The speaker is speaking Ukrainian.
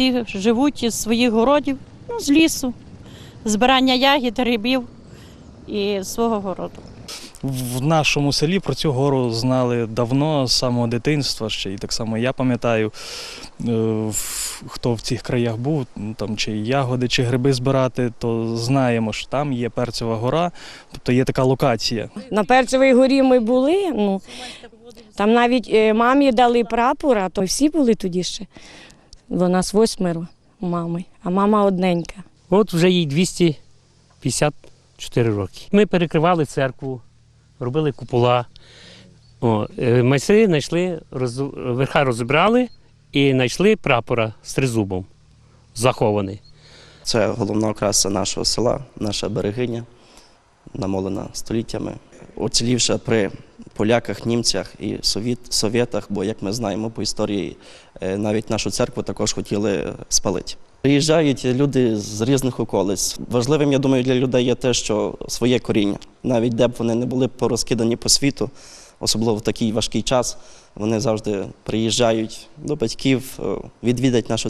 всі живуть із своїх городів, ну, з лісу, збирання ягід, грибів і свого городу. В нашому селі про цю гору знали давно, з самого дитинства ще, і так само я пам'ятаю, е, хто в цих краях був, ну, там чи ягоди, чи гриби збирати, то знаємо, що там є перцева гора, тобто є така локація. На Перцевій горі ми були. Ну, там навіть е, мамі дали прапора, то всі були тоді ще. Бо нас восьмеро мами, а мама одненька. От вже їй 254 роки. Ми перекривали церкву, робили купола. О, е, майстри знайшли, роз... верха розібрали і знайшли прапора з тризубом захований. Це головна окраса нашого села, наша берегиня, намолена століттями, оцілівша при поляках, німцях і совєтах, бо, як ми знаємо по історії, е, навіть нашу церкву також хотіли спалити. Приїжджають люди з різних околиць. Важливим, я думаю, для людей є те, що своє коріння, навіть де б вони не були порозкидані по світу, особливо в такий важкий час, вони завжди приїжджають до батьків, е, відвідать нашу